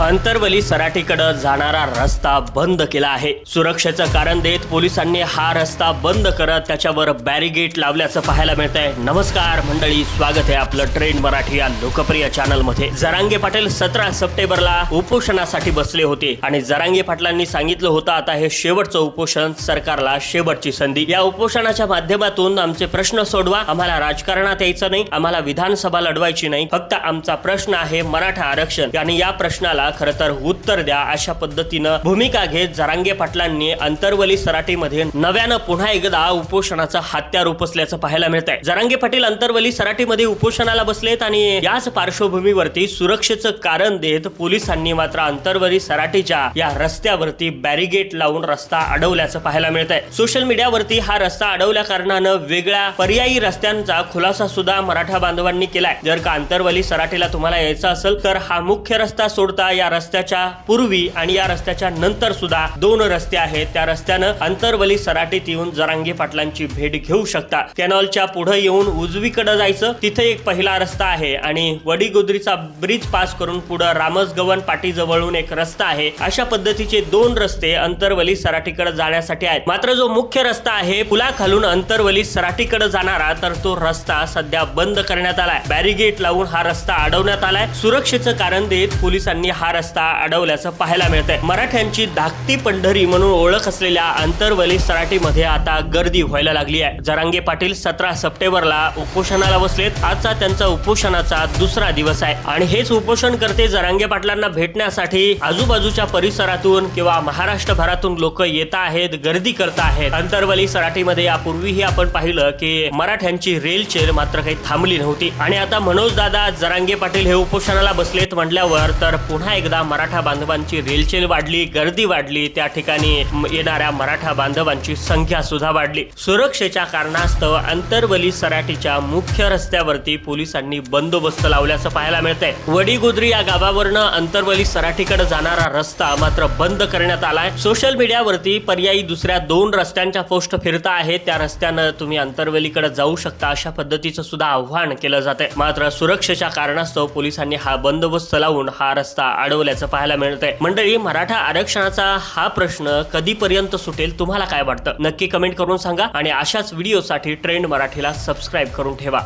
अंतरवली सराठीकडे जाणारा रस्ता बंद केला आहे. सुरक्षेचं कारण देत पोलिसांनी हा रस्ता बंद करत त्याच्यावर बॅरिगेट लावल्याचं पाहायला मिळत आहे नमस्कार मंडळी स्वागत आहे आपलं ट्रेंड मराठी या लोकप्रिय चॅनलमध्ये जरांगे पाटील सतरा सप्टेंबरला उपोषणासाठी बसले होते आणि जरांगे पाटलांनी सांगितलं होतं आता हे शेवटचं उपोषण सरकारला शेवटची संधी. या उपोषणाच्या माध्यमातून आमचे प्रश्न सोडवा आम्हाला राजकारणात यायचं नाही आम्हाला विधानसभा लढवायची नाही फक्त आमचा प्रश्न आहे मराठा आरक्षण. आणि या प्रश्नाला खरं तर उत्तर द्या अशा पद्धतीनं भूमिका घेत जरांगे पाटलांनी अंतरवली सराटीमध्ये नव्यानं पुन्हा एकदा उपोषणाचं हत्यार उपसल्याचं पाहायला मिळत आहे जरांगे पाटील अंतरवली सराटीमध्ये उपोषणाला बसलेत आणि याच पार्श्वभूमीवरती सुरक्षेचं कारण देत पोलिसांनी मात्र अंतरवली सराटीच्या या रस्त्यावरती बॅरिगेट लावून रस्ता अडवल्याचं पाहायला मिळत आहे सोशल मीडियावरती हा रस्ता अडवल्या कारणानं वेगळ्या पर्यायी रस्त्यांचा खुलासा सुद्धा मराठा बांधवांनी केलाय. जर का अंतरवली सराटीला तुम्हाला यायचं असेल तर हा मुख्य रस्ता सोडता या रस्त्याच्या पूर्वी आणि या रस्त्याच्या नंतर सुद्धा दोन रस्ते आहेत. त्या रस्त्यानं अंतरवली सराटीत येऊन जरांगे पाटलांची भेट घेऊ शकता कॅनॉलच्या पुढे येऊन उजवीकडे जायचं तिथे एक पहिला रस्ता आहे आणि वडीगोद्रीचा ब्रिज पास करून पुढे रामसगवन पाटी जवळून एक रस्ता आहे. अशा पद्धतीचे दोन रस्ते अंतरवली सराटीकडे जाण्यासाठी आहेत. मात्र जो मुख्य रस्ता आहे पुलाखालून अंतरवली सराटीकडे जाणारा तर तो रस्ता सध्या बंद करण्यात आलाय. बॅरिगेट लावून हा रस्ता अडवण्यात आलाय. सुरक्षेचं कारण देत पोलिसांनी हा रस्ता अडवल्याचं पाहायला मिळत आहे मराठ्यांची धाकटी पंढरी म्हणून ओळख असलेल्या आंतरवली सराटीमध्ये आता गर्दी व्हायला लागली आहे. जरांगे पाटील सतरा सप्टेंबरला उपोषणाला बसलेत. आजचा त्यांचा उपोषणाचा दुसरा दिवस आहे. आणि हेच उपोषण करते जरांगे पाटलांना भेटण्यासाठी आजूबाजूच्या परिसरातून किंवा महाराष्ट्रभरातून लोक येत आहेत गर्दी करत आहेत. अंतरवली सराटीमध्ये यापूर्वीही आपण पाहिलं की मराठ्यांची रेलचेल मात्र काही थांबली नव्हती. आणि आता मनोज दादा जरांगे पाटील हे उपोषणाला बसलेत म्हटल्यावर तर पुन्हा एकदा मराठा बांधवांची रेलचेल वाढली गर्दी वाढली त्या ठिकाणी येणाऱ्या मराठा बांधवांची संख्या सुद्धा वाढली. सुरक्षेच्या कारणास्तव अंतरवली सराटीच्या मुख्य रस्त्यावरती पोलिसांनी बंदोबस्त लावल्याचं पाहायला मिळतंय. वडीगुद्री या गावावरनं अंतरवली सराठीकडे जाणारा रस्ता मात्र बंद करण्यात आलाय. सोशल मीडियावरती पर्यायी दुसऱ्या दोन रस्त्यांच्या पोस्ट फिरता आहेत. त्या रस्त्यानं तुम्ही अंतरवलीकडे जाऊ शकता अशा पद्धतीचं सुद्धा आव्हान केलं जात आहे मात्र सुरक्षेच्या कारणास्तव पोलिसांनी हा बंदोबस्त लावून हा रस्ता अडवल्याचं पाहायला मिळत आहे मंडळी मराठा आरक्षणाचा हा प्रश्न कधीपर्यंत सुटेल तुम्हाला काय वाटतं? नक्की कमेंट करून सांगा आणि अशाच व्हिडिओसाठी ट्रेंड मराठीला सबस्क्राईब करून ठेवा.